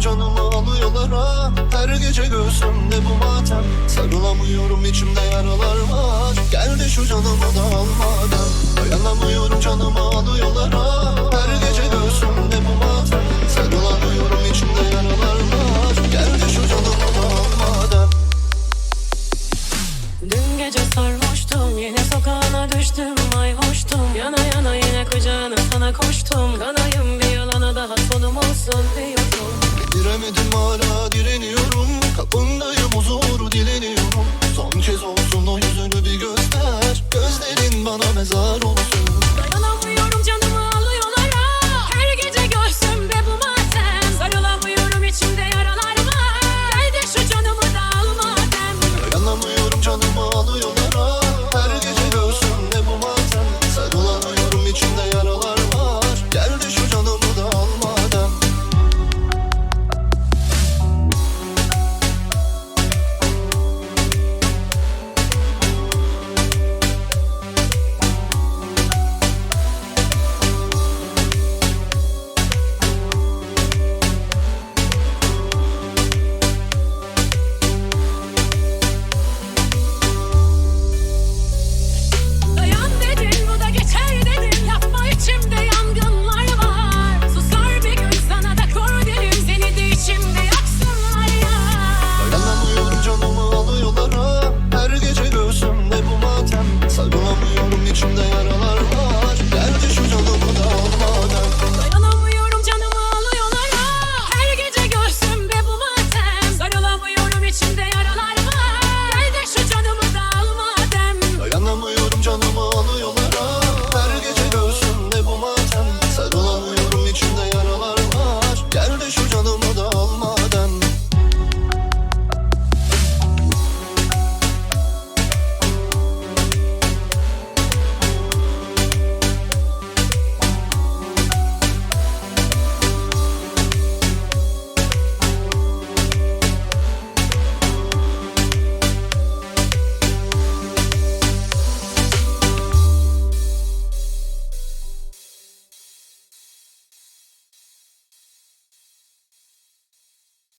Canımı alıyorlar ha. Her gece göğsümde bu matem. Sarılamıyorum içimde yaralar var. Gel de şu canımı da almadan. Dayanamıyorum canımı alıyorlar ha. Her gece